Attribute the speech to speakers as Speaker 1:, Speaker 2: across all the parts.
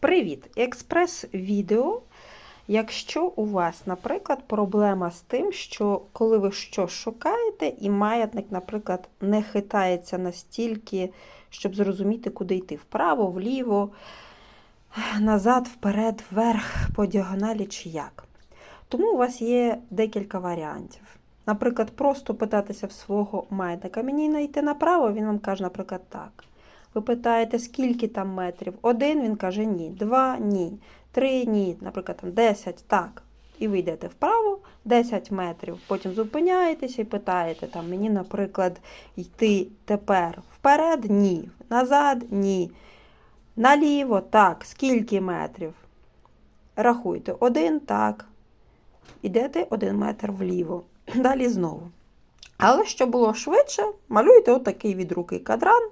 Speaker 1: Привіт! Експрес-відео. Якщо у вас, наприклад, проблема з тим, що коли ви щось шукаєте, і маятник, наприклад, не хитається настільки, щоб зрозуміти, куди йти вправо, вліво, назад, вперед, вверх, по діагоналі чи як. Тому у вас є декілька варіантів. Наприклад, просто питатися в свого маятника. Мені йти направо, він вам каже, наприклад, так. Ви питаєте, скільки там метрів? Один, він каже ні. Два ні. Три ні. Наприклад, там 10, так. І ви йдете вправо 10 метрів. Потім зупиняєтеся і питаєте, там, мені, наприклад, йти тепер вперед ні. Назад ні. Наліво так. Скільки метрів? Рахуйте. Один, так. Ідете один метр вліво. Далі знову. Але щоб було швидше, малюйте отакий від руки кадран.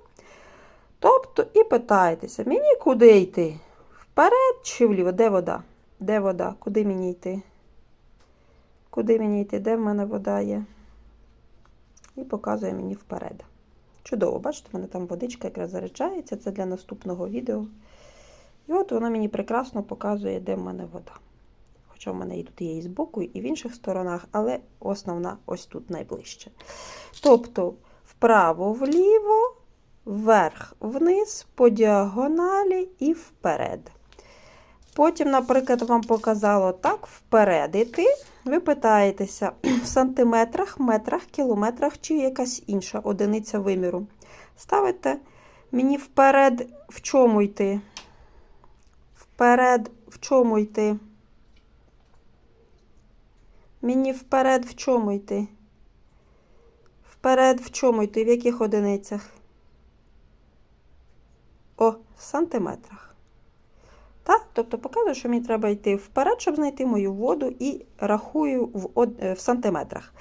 Speaker 1: Тобто і питаєтеся, мені куди йти? Вперед чи вліво? Де вода? Де вода? Куди мені йти? Куди мені йти? Де в мене вода є? І показує мені вперед. Чудово, бачите, в мене там водичка якраз заряджається, це для наступного відео. І от вона мені прекрасно показує, де в мене вода. Хоча в мене і тут є і збоку, і в інших сторонах, але основна ось тут найближче. Тобто вправо, вліво вверх, вниз, по діагоналі і вперед. Потім, наприклад, вам показало так, вперед іти. Ви питаєтеся в сантиметрах, метрах, кілометрах чи якась інша одиниця виміру. Ставите мені вперед в чому йти? Вперед в чому йти? Мені вперед в чому йти? Вперед в чому йти? В яких одиницях? В сантиметрах. Так? Тобто показую, що мені треба йти вперед, щоб знайти мою воду, і рахую в, е, в сантиметрах.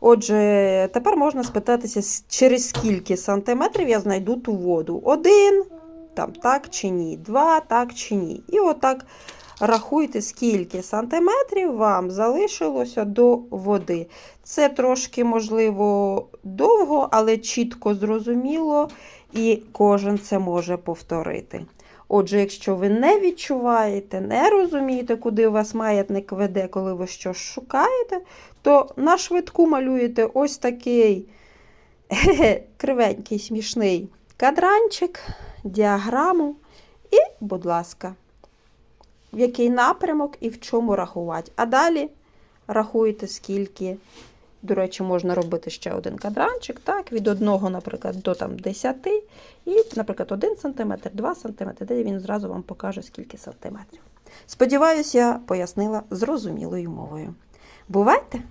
Speaker 1: Отже, тепер можна спитатися, через скільки сантиметрів я знайду ту воду. Один, там, так чи ні, два, так чи ні. І отак рахуйте, скільки сантиметрів вам залишилося до води. Це трошки, можливо, довго, але чітко зрозуміло, і кожен це може повторити. Отже, якщо ви не відчуваєте, не розумієте, куди у вас маятник веде, коли ви щось шукаєте, то на швидку малюєте ось такий кривенький, смішний кадранчик, діаграму і, будь ласка, в який напрямок і в чому рахувати. А далі рахуєте, скільки. До речі, можна робити ще один кадранчик, так, від одного, наприклад, до там, 10, і, наприклад, 1 см, 2 см, де він зразу вам покаже, скільки сантиметрів. Сподіваюсь, я пояснила зрозумілою мовою. Бувайте!